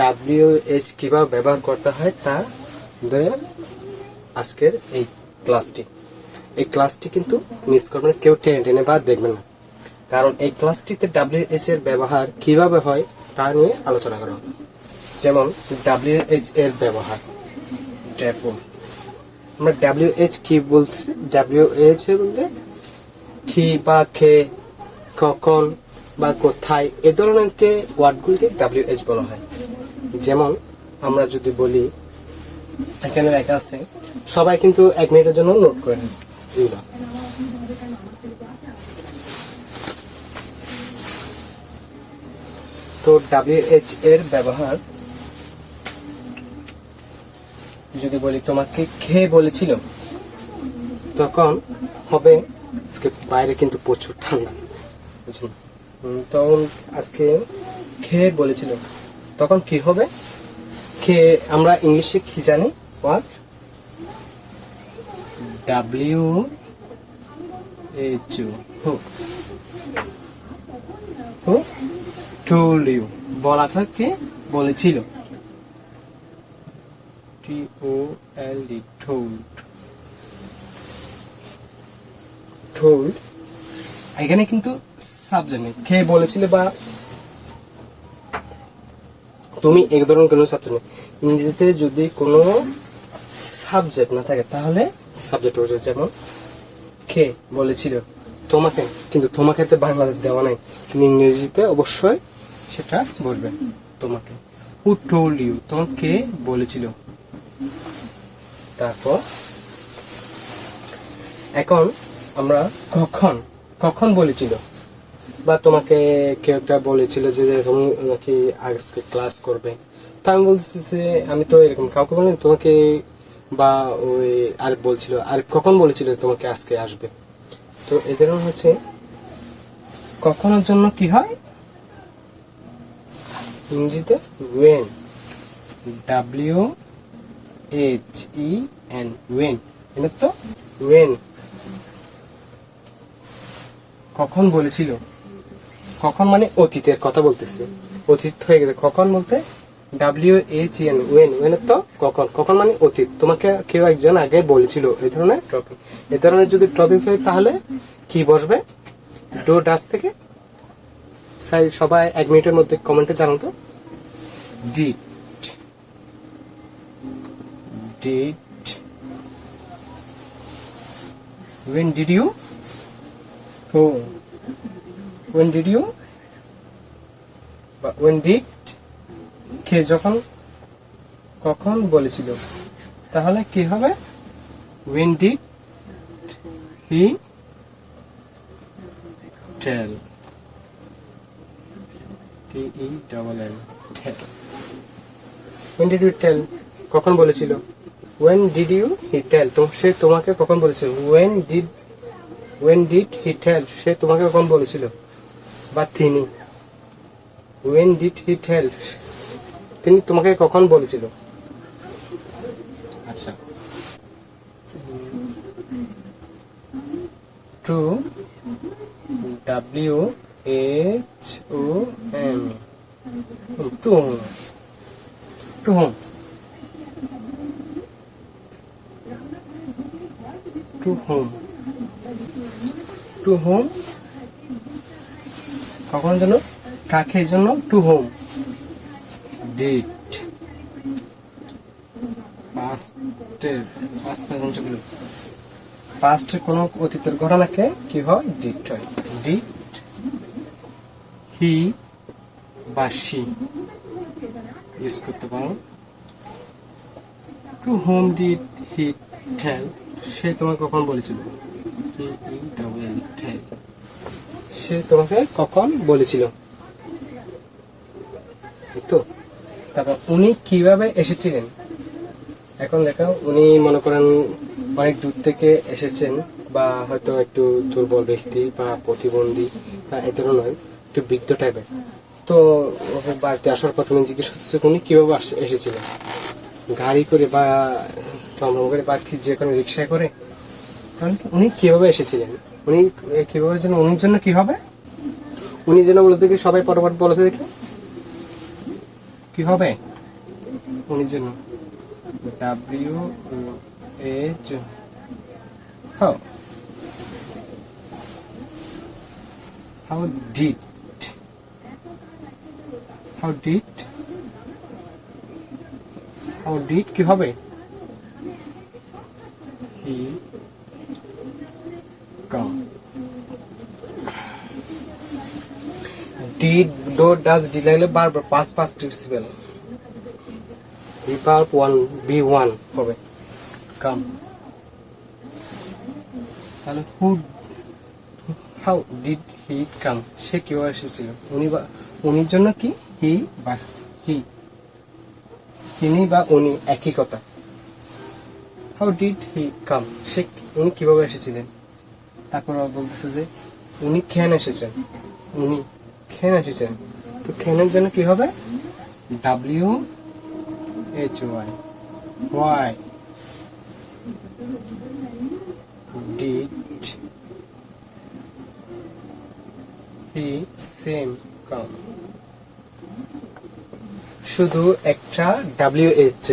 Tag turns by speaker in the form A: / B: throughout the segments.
A: WH কীভাবে ব্যবহার করতে হয় তা আজকের এই ক্লাসটি। এই ক্লাসটি কিন্তু মিস করবেন, কেউ টেনে টেনে বা দেখবেন না। কারণ এই ক্লাসটিতে ডাব্লিউএইচ এর ব্যবহার কীভাবে হয় তা নিয়ে আলোচনা করা হবে। যেমন ডাব্লিউএইচ এর ব্যবহার। ড্যাপো আমরা ডাব্লিউএইচ কি বলতেছি? ডাব্লিউএইচ বলতে কি বা খে কখন বা কোথায়, এ ধরনের ওয়ার্ডগুলিকে ডাব্লিউএইচ বলা হয়। যেমন আমরা যদি বলি এখানে লেখা আছে সবাই কিন্তু এক মিনিটের জন্য নোট করে নেন। তো ডাব্লিউএইচ এর ব্যবহার যদি বলি তোমাকে খেয়ে বলেছিল তখন হবে আজকে বাইরে কিন্তু প্রচুর ঠান্ডা বুঝলেন? উম, তখন আজকে খেয়ে বলেছিল? তখন কি হবে? খেয়ে আমরা ইংলিশে কি জানি? What W H who told you বলাটা কে বলেছিল? টি ও এল ডি এখানে কিন্তু সাবজেক্ট নেই। কে বলেছিল বা তুমি এক ধরনের কোনো নেই। ইংরেজিতে যদি কোনো সাবজেক্ট না থাকে, তাহলে সাবজেক্ট বসে যেমন কে বলেছিল তোমাকে, কিন্তু তোমাকে তো বাংলাতে দেওয়া নাই। কিন্তু ইংরেজিতে অবশ্যই সেটা বসবে তোমাকে। হু টোল্ড ইউ তোমাকে বলেছিল? তারপর এখন আমরা কখন কখন বলেছিল? বা তোমাকে কেউ একটা বলেছিল যে তুমি নাকি আজকে ক্লাস করবে। তা আমি বলছি যে আমি তো এরকম কাউকে বলিনি, তোমাকে বা ওই আর বলছিল আর কখন বলেছিল তোমাকে আজকে আসবে? তো এদের হচ্ছে কখনোর জন্য কি হয়? ইংরেজিতে when W H E N when এটা তো ওয়েন কখন বলেছিল? কখন মানে অতীতের কথা বলতেছে। অতীত হয়ে গেছে কখন বলতে? W H N when when তো কখন? কখন মানে অতীত। তোমাকে কেউ একজন আগে বলেছিল এই ধরনের টপিক এই ধরনের যদি টপিক হয় তাহলে কি বসবে? ডো ডাস থেকে? সাই সবাই এক মিনিটের মধ্যে কমেন্টে জানাও তো। ডিট ডিট when did you? Who when did you when did কে যখন কখন বলেছিল তাহলে কি হবে when did he tell T E double L tell when did you tell কখন বলেছিল when did you he tell তো সে তোমাকে কখন বলেছিল when did when did he tell সে তোমাকে কখন বলেছিল বা তিনি when did he tell? তিনি তোমাকে কখন বলেছিল? আচ্ছা। To W H O M to whom to whom to whom to whom কখন যেন কাকে জন্য? টু হোম ডিট পাস্টের পাস্ট প্রেজেন্টেবল পাস্টের কোনো অতীতের ঘটনাকে কি হয়? ডিট হয়। ডিট হি বা সি ইউজ করতে পারো। To whom did he tell সে তোমাকে কখন বলেছিল? টি ই ডাবল টেল সে তোমাকে কখন বলেছিল? তো। তারপর উনি কীভাবে এসেছিলেন? এখন দেখো উনি মনে করেন অনেক দূর থেকে এসেছেন বা হয়তো একটু দুর্বল ব্যক্তি বা প্রতিবন্ধী বা এ ধরনের একটু বৃদ্ধ টাইপের তো বাড়িতে আসার প্রথমে জিজ্ঞেস করতেছে উনি কীভাবে এসেছিলেন? গাড়ি করে বা টমটম করে বা যে কোনো রিক্সায় করে? তাহলে উনি কীভাবে এসেছিলেন? উনি কীভাবে যেন উনির জন্য কি হবে? উনি যেন বলতে দেখি সবাই পটাপট বলতে দেখি। কি হবে? উনির জন্য। W H how how did how did how did কি হবে? হি ডিড হি কাম সে কীভাবে এসেছিল? উনি বা, উনির জন্য হি বা হি তিনি বা উনি একই কথা। ডিড হি কাম সে উনি কীভাবে এসেছিলেন? তারপর বলতেছে যে, উনি কেন এসেছেন। উনি কেন এসেছেন? তো খেনের জন্য কি হবে? W H Y. Why did he same come? শুধু একটা ডাব্লিউ এইচ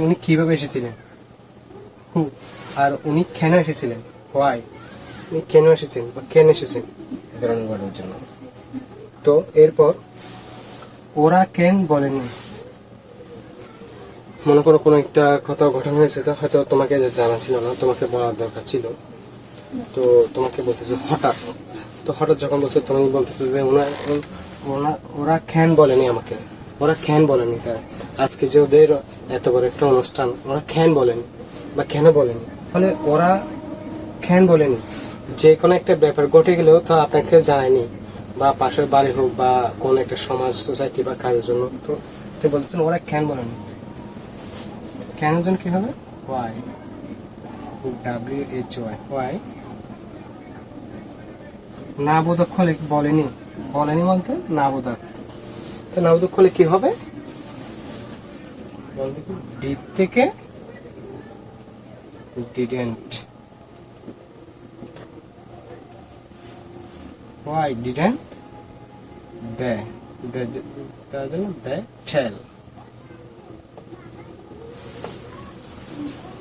A: উনি কীভাবে এসেছিলেন? হু, আর উনি কেন এসেছিলেন। হোয়াই? কেন এসেছেন বা কেন এসেছেন ধরনের জন্য? তো এরপর ওরা কেন বলেনি? মনে করো কোনো একটা কথা ঘটনা হয়েছে হয়তো তোমাকে জানা ছিল না, তোমাকে বলার দরকার ছিল। তো তোমাকে বলতেছে হঠাৎ। তো হঠাৎ যখন বলছে তুমি বলতেছে যে ওনা ওনা ওরা খ্যান বলেনি আমাকে? ওরা খ্যান বলেনি তারা? আজকে যে ওদের এত বড় একটা অনুষ্ঠান, ওরা খ্যান বলেনি বা কেন বলেনি? ফলে ওরা খ্যান বলেনি? যে কোনো একটা ব্যাপার ঘটে গেলেও তো আপনাকে জানায়নি। বা পাশের বাড়ি হোক বা কোন একটা সমাজ, সোসাইটি বা কাজের জন্য। তো আপনি বলতেছেন ওরা কেন বলেনি? কেন জন কি হবে? Why, W H Y why. না বোধক হলে বলেনি। বলেনি বলতে না বোধক তো না বোধক হলে কি হবে? ডিড থেকে didn't. Why didn't they they তার জন্য they tell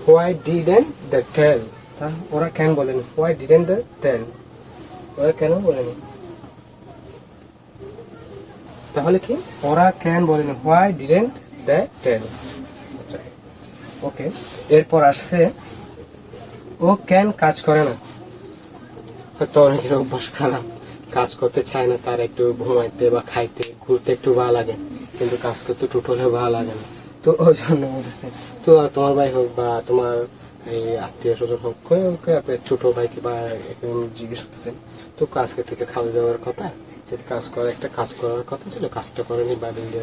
A: why didn't they tell তা ওরা কেন বলেনি why didn't they tell ওরা কেন বলেনি তাহলে কি ওরা কেন বলেনি why didn't they tell আচ্ছা ওকে এরপর আসছে ও কেন কাজ করে না হয়তো অনেকের অভ্যাস খারাপ কাজ করতে চায় না, তার একটু ঘুমাইতে বা খাইতে, ঘুরতে একটু ভালো লাগে। কিন্তু কাজ করতে টুটলে ভালো লাগে না। তো ওই জন্য বলতেছে, তো তোমার ভাই হোক বা তোমার এই আত্মীয় স্বজন হোক ছোট ভাইকে বা এরকম জিজ্ঞেস করতেছেন তো কাজ করতে তো খাওয়া যাওয়ার কথা, যদি কাজ করে, একটা কাজ করার কথা ছিল, কাজটা করেনি বা বিন্দে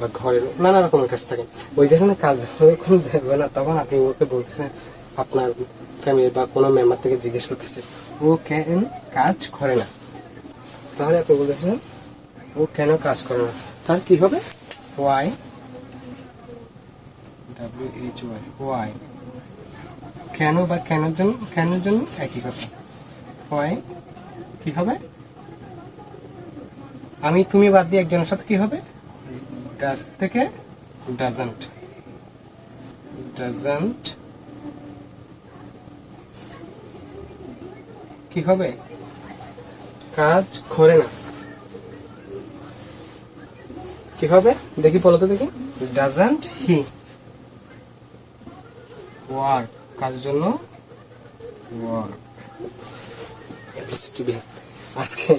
A: বা ঘরের নানা রকমের কাজ থাকে। ওই ধরনের কাজ যখন না। তখন আপনি ওকে বলতেছেন, আপনার ফ্যামিলি বা কোনো মেম্বার থেকে জিজ্ঞেস করতেছে, ও কেন কাজ করে না? তাহলে আপনি বলতেছেন ও কেন কাজ করে না? তাহলে কি হবে? Why W H Y why কেন বা কেনের জন্য কেনের জন্য? একই কথা। ওয়াই কি হবে? আমি, তুমি বাদ দিয়ে একজনের সাথে কি হবে? ডাস থেকে ডাজন্ট ডাজন্ট কি হবে? কাজ করে না। কি হবে দেখি বলো তো দেখি। ডাজন্ট হি ওয়ার্ক কাজের জন্য ওয়ার্ক আজকে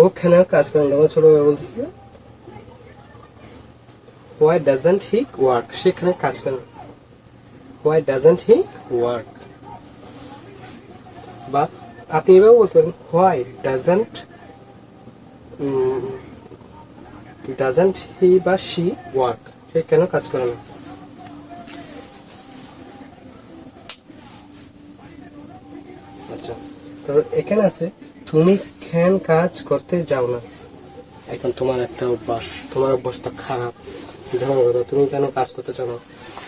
A: ও কেন কাজ করে না? আমার ছোট ভাই বলতেছে হোয়াই ডাজন্ট হি ওয়ার্ক সেখানে কাজ করে না? হোয়াই ডাজন্ট হি ওয়ার্ক বা আপনি এভাবে বলতে পারেন হোয়াই ডাজন্ট ডাজন্ট হি বা শি ওয়ার্ক সে কেন কাজ করে না? আচ্ছা এখানে আছে, তুমি কেন কাজ করতে যাও না? এখন তোমার একটা অভ্যাস, তোমার অভ্যাসটা খারাপ। ধরো, তুমি কেন কাজ করতে চাও না?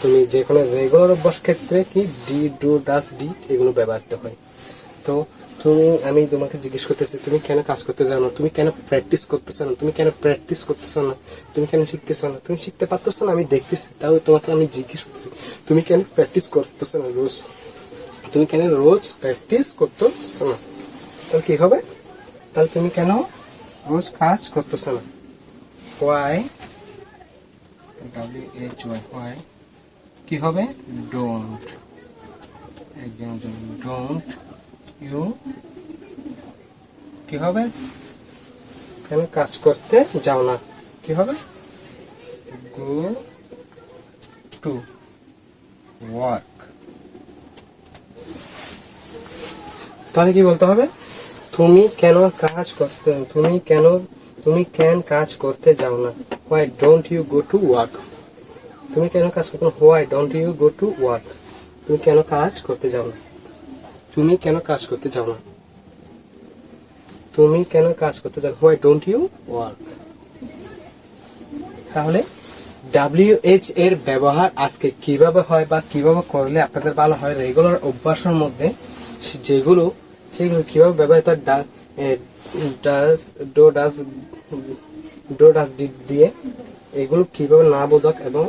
A: তুমি যে কোনো রেগুলার অভ্যাস ক্ষেত্রে কি ডি ডু ডাস ডি এগুলো ব্যবহৃত হয়। তো তুমি, আমি তোমাকে জিজ্ঞেস করতেছি, তুমি কেন কাজ করতে যাও না তুমি কেন প্র্যাকটিস করতেছো না? তুমি কেন প্র্যাকটিস করতেছো না? তুমি কেন শিখতেছো না? তুমি শিখতে পারতেছো না? আমি দেখতেছি, তাও তোমাকে আমি জিজ্ঞেস করতেছি, তুমি কেন প্র্যাকটিস করতেছো না রোজ? তুমি কেন রোজ প্র্যাকটিস করতেছো না? তাহলে কি হবে? তাহলে তুমি কেন রোজ কাজ করতেছো না? হোয়াই ডাব্লিউ ওয়াই হোয়াই কি হবে? ডোন্ট একজন ডোন্ট ইউ। কি হবে? কেন কাজ করতে যাও না? কি হবে? Go to work. তাহলে কি বলতে হবে? তুমি কেন কাজ করতে, তুমি কেন তুমি কেন কাজ করতে যাও না? Why don't you go to work তুমি কেন কাজ করতে why don't you go to work তুমি কেন কাজ করতে যাও না? তুমি কেন কাজ করতে যাও না? তুমি কেন কাজ করতে যাও? হোয়াই ডোন্ট ইউ ওয়ার্ক তাহলে ডাব্লিউ এইচ এর ব্যবহার আজকে কীভাবে হয় বা কীভাবে করলে আপনাদের ভালো হয়? রেগুলার অভ্যাসের মধ্যে যেগুলো, সেগুলো কীভাবে ব্যবহৃত does do does do does দিয়ে এগুলো কীভাবে না বোধক এবং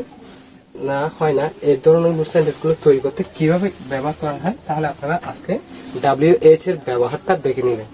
A: না, হয় না। এই ধরনের সেন্টেন্সগুলো তৈরি করতে কীভাবে ব্যবহার করা হয়, তাহলে আপনারা আজকে ডাব্লিউ এইচ এর ব্যবহারটা দেখে নিলেন